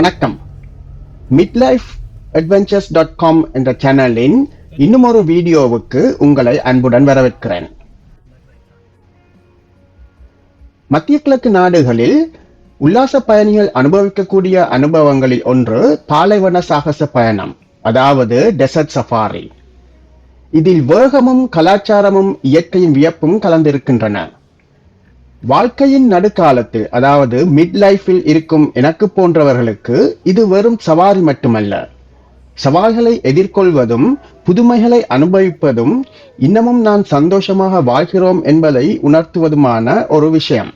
வணக்கம். மிட்லைஃப் adventures dot com என்ற சேனலின் இன்னும் ஒரு வீடியோவுக்கு உங்களை அன்புடன் வரவேற்கிறேன். மத்திய கிழக்கு நாடுகளில் உல்லாச பயணிகள் அனுபவிக்கக்கூடிய அனுபவங்களில் ஒன்று பாலைவன சாகச பயணம் அதாவது டெசர்ட் சஃபாரி இதில் வேகமும் கலாச்சாரமும் இயற்கையின் வியப்பும் கலந்திருக்கின்றன. வாழ்க்கையின் நடுக்காலத்தில் அதாவது மிட் லைஃபில் இருக்கும் எனக்கு போன்றவர்களுக்கு இது வெறும் சவாரி மட்டுமல்ல. சவால்களை எதிர்கொள்வதும் புதுமைகளை அனுபவிப்பதும் இன்னமும் நான் சந்தோஷமாக வாழ்கிறோம் என்பதை உணர்த்துவதுமான ஒரு விஷயம்.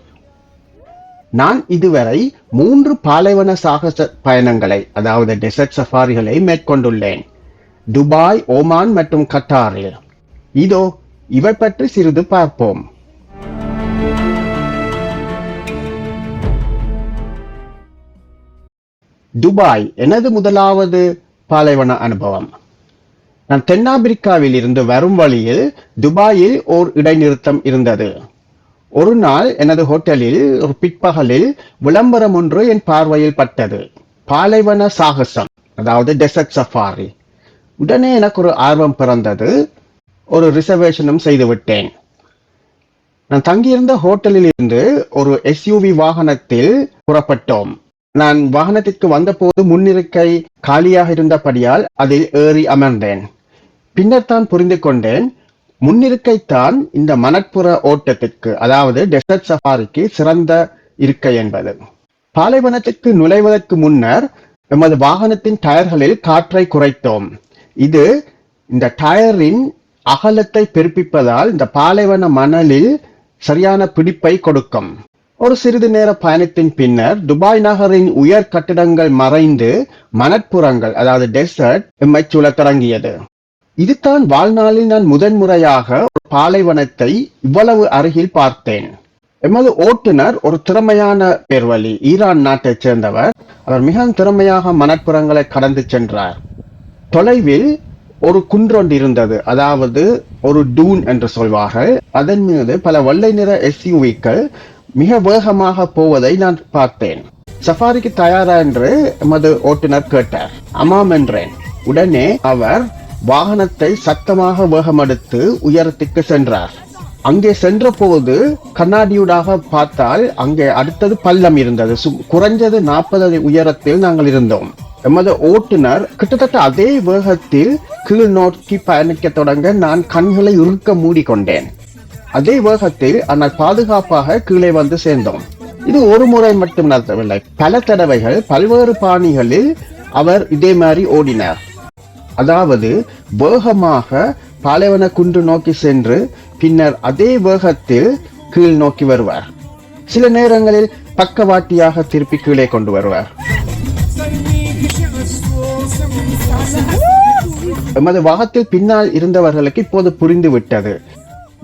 நான் இதுவரை மூன்று பாலைவன சாகச பயணங்களை அதாவது டெசர்ட் சஃபாரிகளை மேற்கொண்டுள்ளேன். துபாய் ஓமான் மற்றும் கட்டாரில் இதோ இவை பற்றி சிறிது பார்ப்போம். துபாய் எனது முதலாவது பாலைவன அனுபவம். நான் தென்னாப்பிரிக்காவில் இருந்து வரும் வழியில் துபாயில் ஓர் இடைநிறுத்தம் இருந்தது. ஒரு நாள் எனது ஹோட்டலில் ஒரு பிற்பகலில் விளம்பரம் ஒன்று என் பார்வையில் பட்டது. பாலைவன சாகசம் அதாவது டெசர்ட் சஃபாரி உடனே எனக்கு ஒரு ஆர்வம் பிறந்தது. ஒரு ரிசர்வேஷனும் செய்துவிட்டேன். நான் தங்கியிருந்த ஹோட்டலில் இருந்து ஒரு எஸ்யூவி வாகனத்தில் புறப்பட்டோம். நான் வாகனத்திற்கு வந்தபோது முன்னிருக்கை காலியாக இருந்தபடியால் அதில் ஏறி அமர்ந்தேன். பின்னர் தான் புரிந்து கொண்டேன் முன்னிருக்கை தான் இந்த மணற்புற ஓட்டத்திற்கு அதாவது டெசர்ட் சஃபாரிக்கு சிறந்த இருக்கை என்பது. பாலைவனத்திற்கு நுழைவதற்கு முன்னர் எமது வாகனத்தின் டயர்களில் காற்றை குறைத்தோம். இது இந்த டயரின் அகலத்தை பெருப்பிப்பதால் இந்த பாலைவன மணலில் சரியான பிடிப்பை கொடுக்கும். ஒரு சிறிது நேர பயணத்தின் பின்னர் துபாய் நகரின் உயர் கட்டிடங்கள் மறைந்து மணற்புறங்கள் அதாவது டெசர்ட் எம்மை சூழத் தொடங்கியது. இதுதான் வாழ்நாளில் நான் முதன்முறையாக ஒரு பாலைவனத்தை இவ்வளவு அருகில் பார்த்தேன். எமது ஓட்டுநர் ஒரு திறமையான பேர்வழி ஈரான் நாட்டைச் சேர்ந்தவர். அவர் மிகவும் திறமையாக மணற்புறங்களை கடந்து சென்றார். தொலைவில் ஒரு குன்றொன்று இருந்தது அதாவது ஒரு டூன் என்று சொல்வார்கள். அதன் மீது பல வெள்ளை நிற எஸ்யூவிக்கள் மிக வேகமாக போவதை நான் பார்த்தேன். சஃபாரிக்கு தயாரா என்று எமது ஓட்டுநர் கேட்டார். ஆமாம் என்றேன். உடனே அவர் வாகனத்தை சத்தமாக வேகமெடுத்து உயரத்துக்கு சென்றார். அங்கே சென்ற போது கண்ணாடியூடாக பார்த்தால் அங்கே அடுத்தது பள்ளம் இருந்தது. சு- குறைஞ்சது நாற்பது அடி உயரத்தில் நாங்கள் இருந்தோம். எமது ஓட்டுநர் கிட்டத்தட்ட அதே வேகத்தில் கீழ் நோக்கி பயணிக்க தொடங்க நான் கண்களை இறுக்க மூடிக்கொண்டேன். அதே வேகத்தில் ஆனால் பாதுகாப்பாக கீழே வந்து சேர்ந்தோம். இது ஒரு முறை மட்டும் நடத்தவில்லை பல தடவைகள் பல்வேறு பாணிகளில் அவர் இதே மாதிரி ஓடினார். அதாவது வேகமாக பாலைவன குன்று நோக்கி சென்று பின்னர் அதே வேகத்தில் கீழ் நோக்கி வருவார். சில நேரங்களில் பக்கவாட்டியாக திருப்பி கீழே கொண்டு வருவார். எமது வாகத்தில் பின்னால் இருந்தவர்களுக்கு இப்போது புரிந்து விட்டது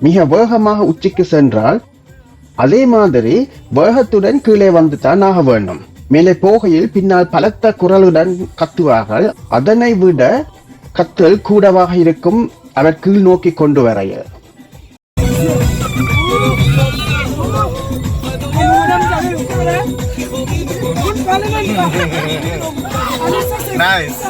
மிக வேகமாக உச்சிக்கு சென்றால் அதே மாதிரி வேகத்துடன் கீழே வந்து தான் ஆக வேண்டும். மேலே போகையில் பின்னால் பலத்த குரலுடன் கத்துவார்கள். அதனை விட கத்தல் கூடவாக இருக்கும் அவர் கீழ் நோக்கி கொண்டு வரைய Nice.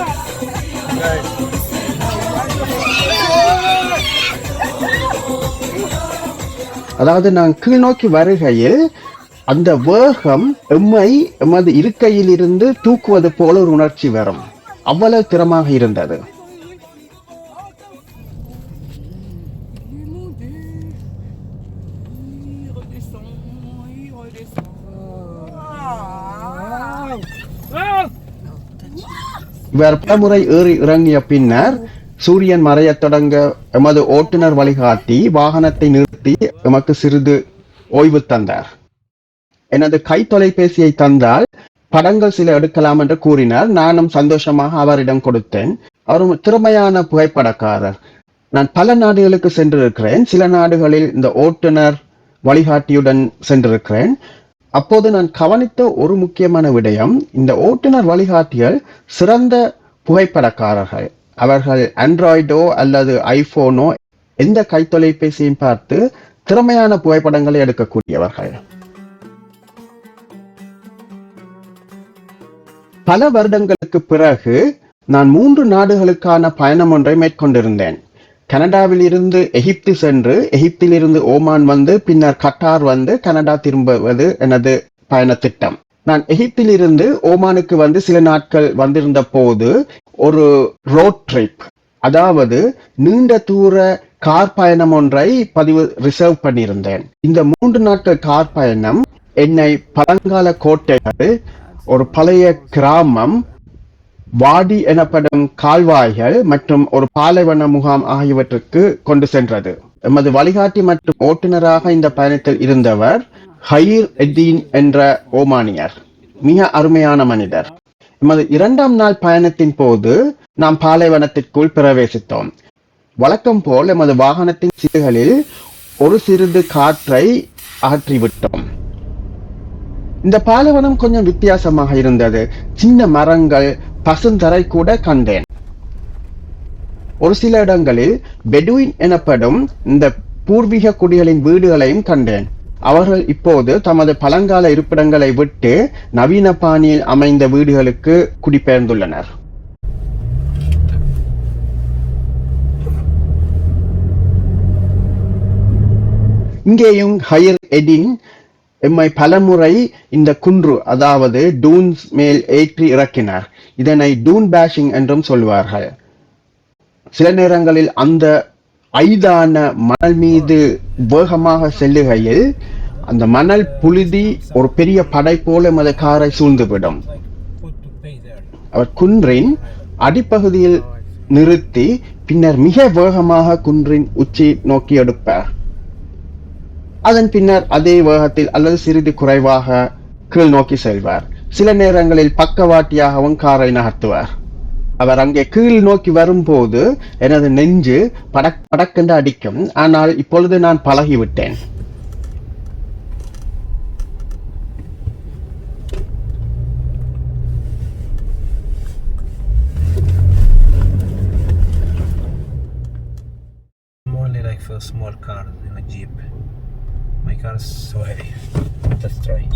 அதாவது நான் கீழ் நோக்கி வருகையில் அந்த வேகம் எம்மை எமது இருக்கையில் இருந்து தூக்குவது போல ஒரு உணர்ச்சி வரும். அவ்வளவு திறமாக இருந்தது. இவர் பலமுறை ஏறி இறங்கிய பின்னர் சூரியன் மறையத் தொடங்க எமது ஓட்டுநர் வழிகாட்டி வாகனத்தை நிறுத்தி எமக்கு சிறிது ஓய்வு தந்தார். எனது கை தொலைபேசியை தந்தால் படங்கள் சில எடுக்கலாம் என்று கூறினார். நானும் சந்தோஷமாக அவரிடம் கொடுத்தேன். அவரும் திறமையான புகைப்படக்காரர். நான் பல நாடுகளுக்கு சென்றிருக்கிறேன். சில நாடுகளில் இந்த ஓட்டுநர் வழிகாட்டியுடன் சென்றிருக்கிறேன். அப்போது நான் கவனித்த ஒரு முக்கியமான விடயம் இந்த ஓட்டுநர் வழிகாட்டிகள் சிறந்த புகைப்படக்காரர்கள். அவர்கள் ஆண்ட்ராய்டோ அல்லது ஐபோனோ எந்த கைத்தொலைபேசியும் பார்த்து திறமையான புகைப்படங்களை எடுக்கக்கூடியவர்கள். பல வருடங்களுக்கு பிறகு நான் மூன்று நாடுகளுக்கான பயணம் ஒன்றை மேற்கொண்டிருந்தேன். கனடாவில் இருந்து எகிப்து சென்று எகிப்தில் இருந்து ஓமான் வந்து பின்னர் கட்டார் வந்து கனடா திரும்புவது எனது பயண திட்டம் நான் எகிப்தில் இருந்து ஓமானுக்கு வந்து சில நாட்கள் வந்திருந்த போது ஒரு ரோட் ட்ரிப் அதாவது நீண்ட தூர கார் பயணம் ஒன்றை பதிவு ரிசர்வ் பண்ணியிருந்தேன். இந்த மூன்று நாட்கள் கார் பயணம் என்னை பழங்கால கோட்டைகள் ஒரு பழைய கிராமம் வாடி எனப்படும் கால்வாய்கள் மற்றும் ஒரு பாலைவன முகாம் ஆகியவற்றுக்கு கொண்டு சென்றது. எமது வழிகாட்டி மற்றும் ஓட்டுநராக இந்த பயணத்தில் இருந்தவர் ஹயிர் எத்தீன் என்ற ஓமானியர். மிக அருமையான மனிதர். எமது இரண்டாம் நாள் பயணத்தின் போது நாம் பாலைவனத்திற்குள் பிரவேசித்தோம். வழக்கம் போல் எமது வாகனத்தின் சீடுகளில் ஒரு சிறிது காற்றை அகற்றிவிட்டோம். இந்த பாலைவனம் கொஞ்சம் வித்தியாசமாக இருந்தது. சின்ன மரங்கள் பசுந்தரை கூட கண்டேன். ஒரு சில இடங்களில் பெடுவின் எனப்படும் இந்த பூர்வீக குடிகளின் வீடுகளையும் கண்டேன். அவர்கள் இப்போது தமது பழங்கால இருப்பிடங்களை விட்டு நவீன பாணியில் அமைந்த வீடுகளுக்கு குடிபெயர்ந்துள்ளனர். இங்கேயும் ஹயர் எடின் எம்மை பலமுறை இந்த குன்று அதாவது டூன்ஸ் மேல் ஏற்றி இறக்கினார். இதனை டூன் பேஷிங் என்றும் சொல்வார்கள். சில நேரங்களில் அந்த ஐதான மணல் மீது வேகமாக செல்லுகையில் அந்த மணல் புழுதி ஒரு பெரிய படை போல எமது காரை சூழ்ந்துவிடும். அவர் குன்றின் அடிப்பகுதியில் நிறுத்தி பின்னர் மிக வேகமாக குன்றின் உச்சி நோக்கி எடுப்பார். அதன் பின்னர் அதே வேகத்தில் அல்லது சிறிது குறைவாக கீழ் நோக்கி செல்வார். சில நேரங்களில் பக்கவாட்டியாகவும் காரை நகர்த்துவார். அவர் அங்கே கீழ் நோக்கி வரும்போது எனது நெஞ்சு படக் படக்கென்று அடிக்கும் ஆனால் இப்பொழுது நான் பழகிவிட்டேன் I'm only like for a small car in a jeep. My car is so heavy. Let's try.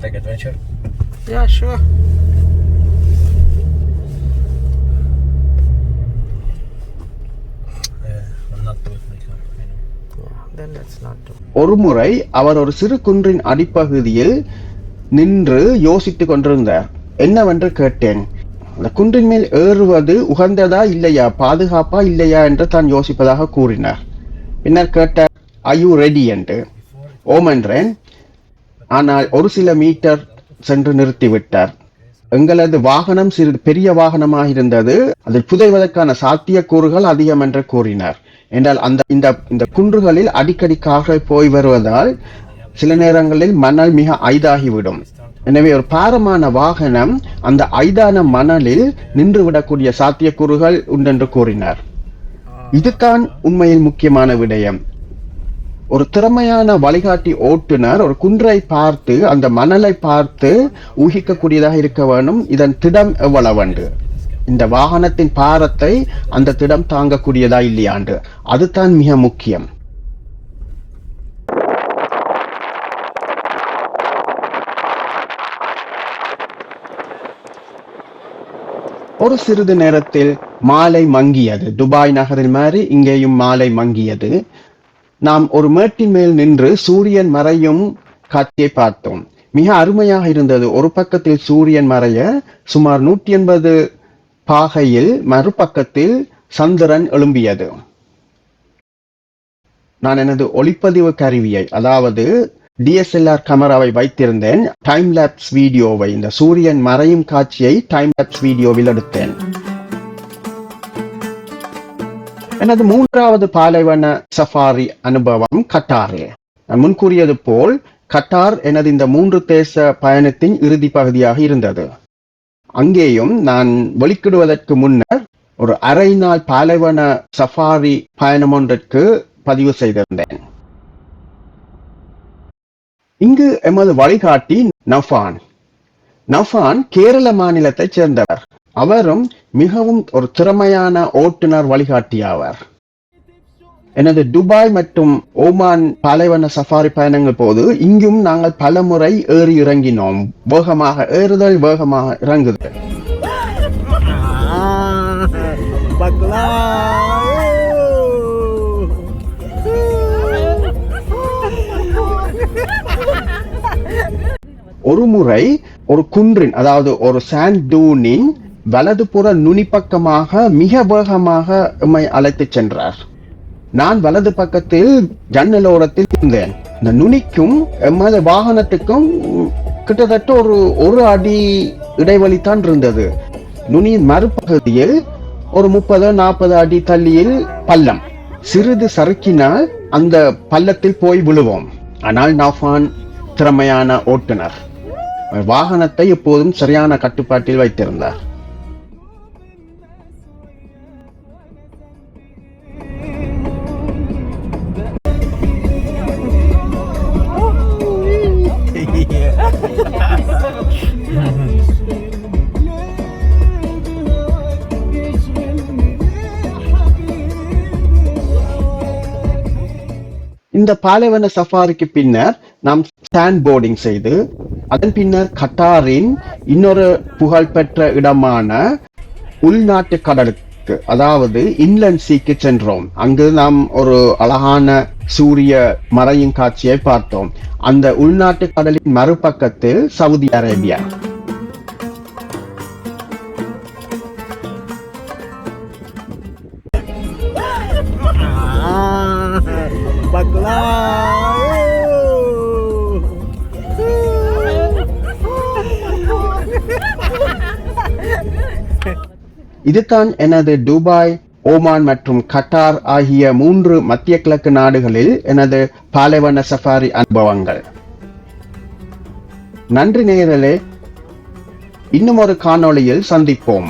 Take adventure. Yeah, sure. ஒருமுறை அவர் ஒரு சிறு குன்றின் அடிப்பகுதியில் நின்று யோசித்துக் கொண்டிருந்தார். என்னவென்று கேட்டேன்? அந்த குன்றின் மேல் ஏறுவது உகந்ததா இல்லையா? பாதுகாப்பா இல்லையா? என்று தான் யோசிப்பதாக கூறினார். பின்னர் கேட்டார் ஐயு ரெடி என்று. ஓம் என்றேன். ஆனால் ஒரு சில மீட்டர் சென்று நிறுத்திவிட்டார். எங்களது வாகனம் சிறிது பெரிய வாகனமாக இருந்தது அதில் புதைவதற்கான சாத்தியக்கூறுகள் அதிகம் என்று கூறினார். என்றால் அந்த இந்த இந்த குன்றுகளில் அடிக்கடி கார்கள் போய் வருவதால் சில நேரங்களில் மணல் மிக ஐதாகிவிடும். எனவே ஒரு பாரமான வாகனம் அந்த ஐதான மணலில் நின்று விடக்கூடிய சாத்தியக்கூறுகள் உண்டென்று கூறினார். இதுதான் உண்மையில் முக்கியமான விடயம். ஒரு திறமையான வழிகாட்டி ஓட்டுநர் ஒரு குன்றை பார்த்து அந்த மணலை பார்த்து ஊகிக்கக்கூடியதாக இருக்க வேண்டும். இதன் திடம் எவ்வளவண்டு இந்த வாகனத்தின் பாரத்தை அந்த திடம் தாங்கக்கூடியதா இல்லையாண்டு அதுதான் மிக முக்கியம். ஒரு சிறிது நேரத்தில் மாலை மங்கியது. துபாய் நகரில் மாதிரி இங்கேயும் மாலை மங்கியது. நாம் ஒரு மேட்டின் மேல் நின்று சூரியன் மறையும் காட்சியை பார்த்தோம். மிக அருமையாக இருந்தது. ஒரு பக்கத்தில் சூரியன் மறைய சுமார் நூற்றி எண்பது பாகையில் மறுபக்கத்தில் சந்திரன் எழும்பியது. நான் எனது ஒளிப்பதிவு கருவியை அதாவது டிஎஸ்எல்ஆர் கேமராவை வைத்திருந்தேன். டைம் லேப்ஸ் வீடியோவை இந்த சூரியன் மறையும் காட்சியை டைம் லேப்ஸ் வீடியோவில் எடுத்தேன். எனது மூன்றாவது பாலைவன சஃபாரி அனுபவம் கட்டாரே. நான் முன்கூறியது போல் கட்டார் எனது இந்த மூன்று தேச பயணத்தின் இறுதி பகுதியாக இருந்தது. அங்கேயும் நான் வெளிக்கிடுவதற்கு முன்னர் ஒரு அரை நாள் பாலைவன சஃபாரி பயணம் ஒன்றிற்கு பதிவு செய்திருந்தேன். இங்கு எமது வழிகாட்டி நஃபான். நஃபான் கேரள மாநிலத்தைச் சேர்ந்தவர். அவரும் மிகவும் ஒரு திறமையான ஓட்டுநர் வழிகாட்டியாவர். எனது துபாய் மற்றும் ஓமான் பாலைவன சஃபாரி பயணங்கள் போது இங்கும் நாங்கள் பல முறை ஏறி இறங்கினோம். வேகமாக ஏறுதல் வேகமாக இறங்குதல். ஒரு முறை ஒரு குன்றின் அதாவது ஒரு சாண்ட் டூனின் வலதுபுற நுனிப்பக்கமாக மிக வேகமாக எம்மை அழைத்து சென்றார். நான் வலது பக்கத்தில் ஜன்னலோரத்தில் இருந்தேன். இந்த நுனிக்கும் எமது வாகனத்துக்கும் கிட்டத்தட்ட ஒரு ஒரு அடி இடைவெளி தான் இருந்தது. நுனியின் மறுபகுதியில் ஒரு முப்பது நாற்பது அடி தள்ளியில் பள்ளம். சிறிது சறுக்கினால் அந்த பள்ளத்தில் போய் விழுவோம். ஆனால் நாஃபான் திறமையான ஓட்டுநர். வாகனத்தை எப்போதும் சரியான கட்டுப்பாட்டில் வைத்திருந்தார். இந்த பாலைவன சஃபாரிக்கு பின்னர் நாம் சாண்ட் போர்டிங் செய்து அதன் பின்னர் கட்டாரின் இன்னொரு புகழ்பெற்ற இடமான உள்நாட்டு கடலுக்கு அதாவது இன்லண்ட் சீக்கு சென்றோம். அங்கு நாம் ஒரு அழகான சூரிய மறையும் காட்சியை பார்த்தோம். அந்த உள்நாட்டு கடலின் மறுபக்கத்தில் சவுதி அரேபியா. Bakla! இதுதான் எனது துபாய் ஓமான் மற்றும் கட்டார் ஆகிய மூன்று மத்திய கிழக்கு நாடுகளில் எனது பாலைவன சஃபாரி அனுபவங்கள் நன்றி நேரலே இன்னும் ஒரு காணொளியில் சந்திப்போம்